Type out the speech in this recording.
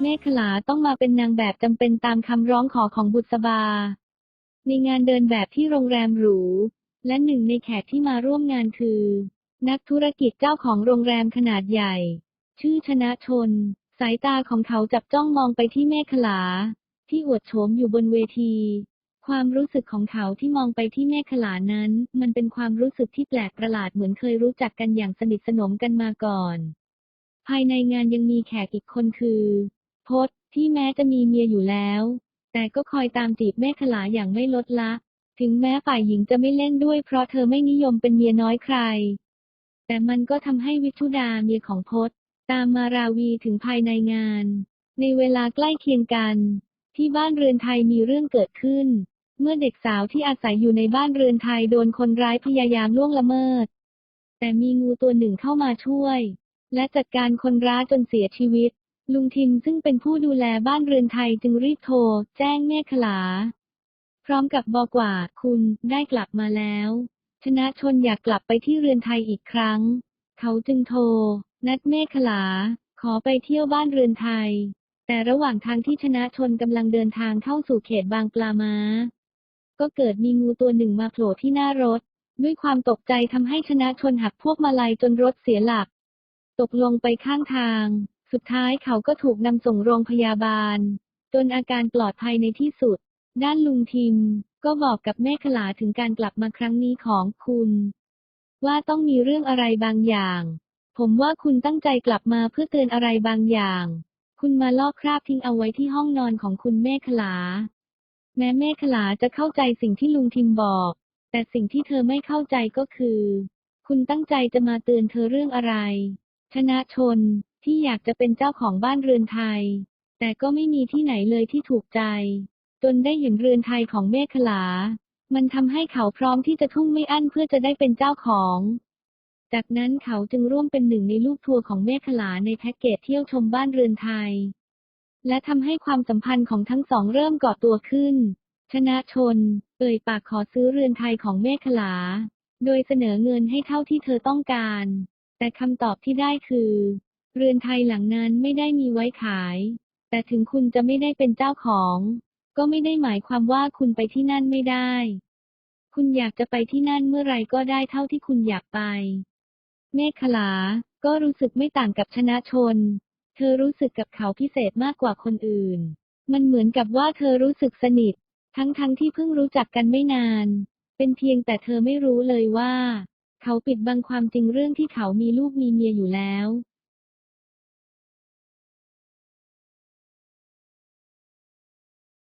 เมขลาต้องมาเป็นนางแบบจำเป็นตามคำร้องขอของบุษบา ในงานเดินแบบที่โรงแรมหรู และหนึ่งในแขกที่มาร่วมงานคือ นักธุรกิจเจ้าของโรงแรมขนาดใหญ่ ชื่อชนะชน สายตาของเขาจับจ้องมองไปที่เมขลา ที่อวดโฉมอยู่บนเวที ความรู้สึกของเขาที่มองไปที่เมขลานั้น มันเป็นความรู้สึกที่แปลกประหลาดเหมือนเคยรู้จักกันอย่างสนิทสนมกันมาก่อนภายในงานยังมีแขกอีกคนคือ พศที่แม้จะมีเมียอยู่แล้ว แต่ก็คอยตามจีบเมขลาอย่างไม่ลดละ ถึงแม้ฝ่ายหญิงจะไม่เล่นด้วยเพราะเธอไม่นิยมเป็นเมียน้อยใคร แต่มันก็ทำให้วิชุดาเมียของพศตามมาราวีถึงภายในงาน ในเวลาใกล้เคียงกัน ที่บ้านเรือนไทยมีเรื่องเกิดขึ้น เมื่อเด็กสาวที่อาศัยอยู่ในบ้านเรือนไทยโดนคนร้ายพยายามล่วงละเมิด แต่มีงูตัวหนึ่งเข้ามาช่วย และจัดการคนร้ายจนเสียชีวิต ลุงทิมซึ่งเป็นผู้ดูแลบ้านเรือนไทยจึงรีบโทร แจ้งเมฆขลา พร้อมกับบอกว่าคุณได้กลับมาแล้ว ชนะชนอยากกลับไปที่เรือนไทยอีกครั้ง เขาจึงโทร นัดเมฆขลา ขอไปเที่ยวบ้านเรือนไทย แต่ระหว่างทางที่ชนะชนกำลังเดินทางเข้าสู่เขตบางปลาม้า ก็เกิดมีงูตัวหนึ่งมาโผล่ที่หน้ารถ ด้วยความตกใจทำให้ชนะชนหักพวกมาลัยจนรถเสียหลัก ตกลงไปข้างทาง สุดท้ายเขาก็ถูกนำส่งโรงพยาบาล จนอาการปลอดภัยในที่สุด ด้านลุงทิม ก็บอกกับแม่ขลาถึงการกลับมาครั้งนี้ของคุณ ว่าต้องมีเรื่องอะไรบางอย่าง ผมว่าคุณตั้งใจกลับมาเพื่อเตือนอะไรบางอย่าง คุณมาลอกคราบทิ้งเอาไว้ที่ห้องนอนของคุณแม่ขลา แม้แม่ขลาจะเข้าใจสิ่งที่ลุงทิมบอก แต่สิ่งที่เธอไม่เข้าใจก็คือ คุณตั้งใจจะมาเตือนเธอเรื่องอะไรชนะชน ที่อยากจะเป็นเจ้าของบ้านเรือนไทย แต่ก็ไม่มีที่ไหนเลยที่ถูกใจ จนได้เห็นเรือนไทยของเมฆขลา มันทำให้เขาพร้อมที่จะทุ่มไม่อั้นเพื่อจะได้เป็นเจ้าของ จากนั้นเขาจึงร่วมเป็นหนึ่งในลูกทัวร์ของเมฆขลาในแพ็กเกจเที่ยวชมบ้านเรือนไทย และทำให้ความสัมพันธ์ของทั้งสองเริ่มก่อตัวขึ้น ชนะชน เอ่ยปากขอซื้อเรือนไทยของเมฆขลา โดยเสนอเงินให้เท่าที่เธอต้องการ แต่คำตอบที่ได้คือ เรือนไทยหลังนั้นไม่ได้มีไว้ขาย แต่ถึงคุณจะไม่ได้เป็นเจ้าของ ก็ไม่ได้หมายความว่าคุณไปที่นั่นไม่ได้ คุณอยากจะไปที่นั่นเมื่อไรก็ได้เท่าที่คุณอยากไป เมฆขลา ก็รู้สึกไม่ต่างกับชนะชน เธอรู้สึกกับเขาพิเศษมากกว่าคนอื่น มันเหมือนกับว่าเธอรู้สึกสนิท ทั้งๆทที่เพิ่งรู้จักกันไม่นาน เป็นเพียงแต่เธอไม่รู้เลยว่า เขาปิดบังความจริงเรื่องที่เขามีลูกมีเมียอยู่แล้ว